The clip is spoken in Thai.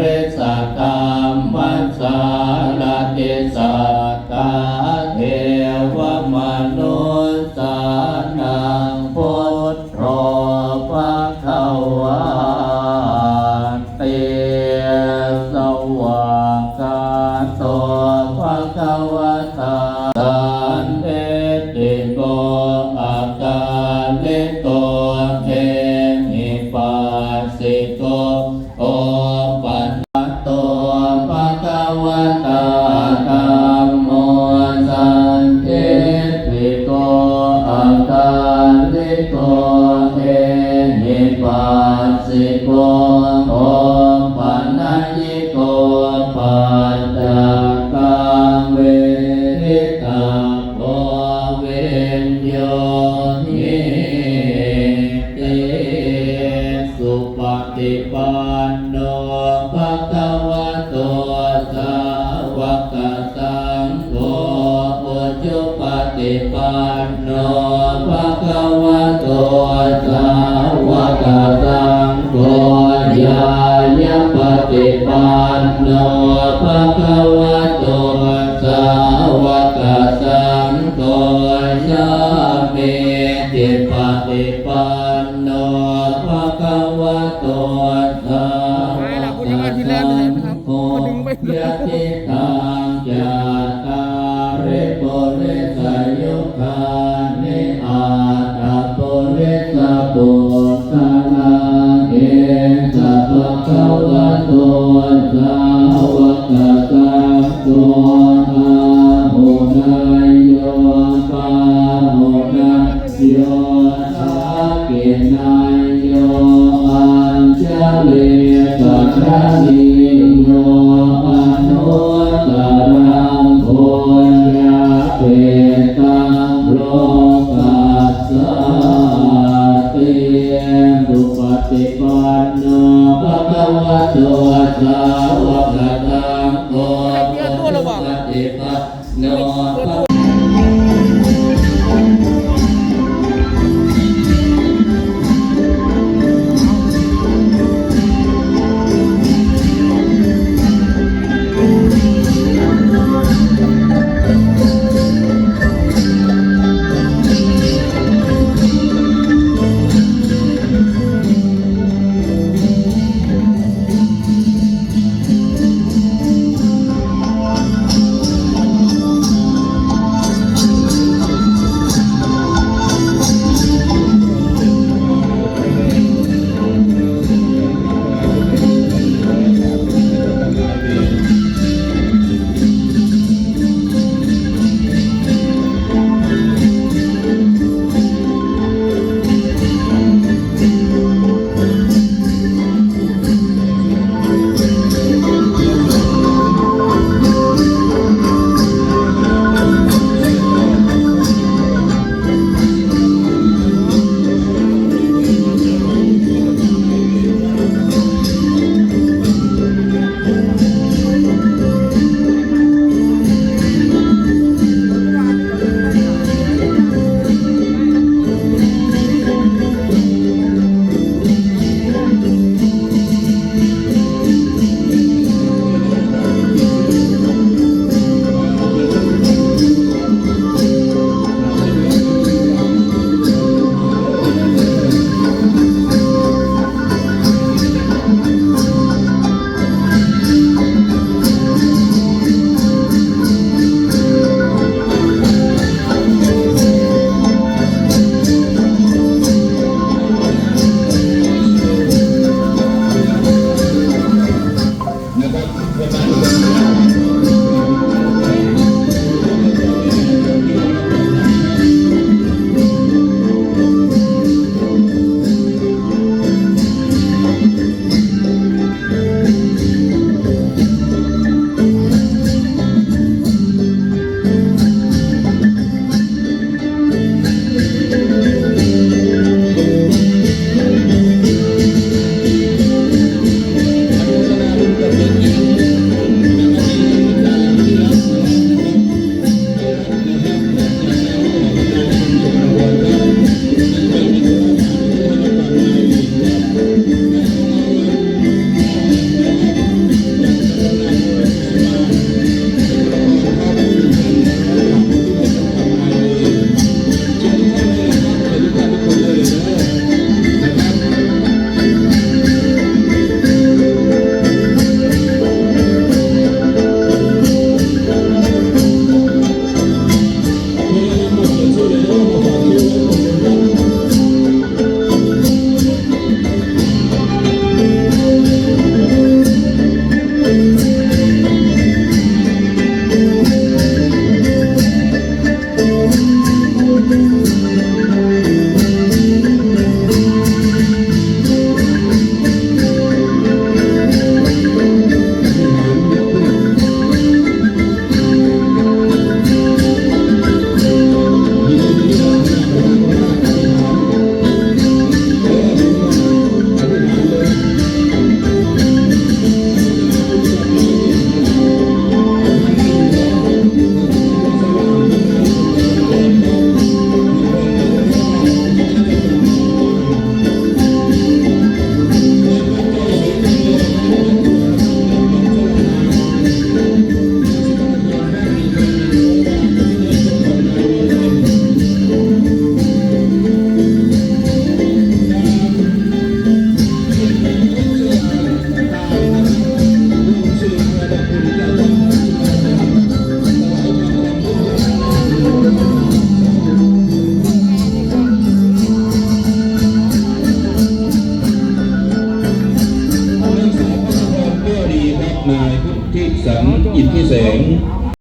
เรสกามมัสสา ฏิปันโนภะคะวะโตสาวกสังโฆญาญาปฏิปันโนภะคะวะโตสาวกสังโฆญาเมติปฏิปันโนภะคะวะโตสาวกสังโฆยะติตั สาวกสังโฆอาหุนายโยปาหุนาโยทักนายโยอัญชลีสัทธานิ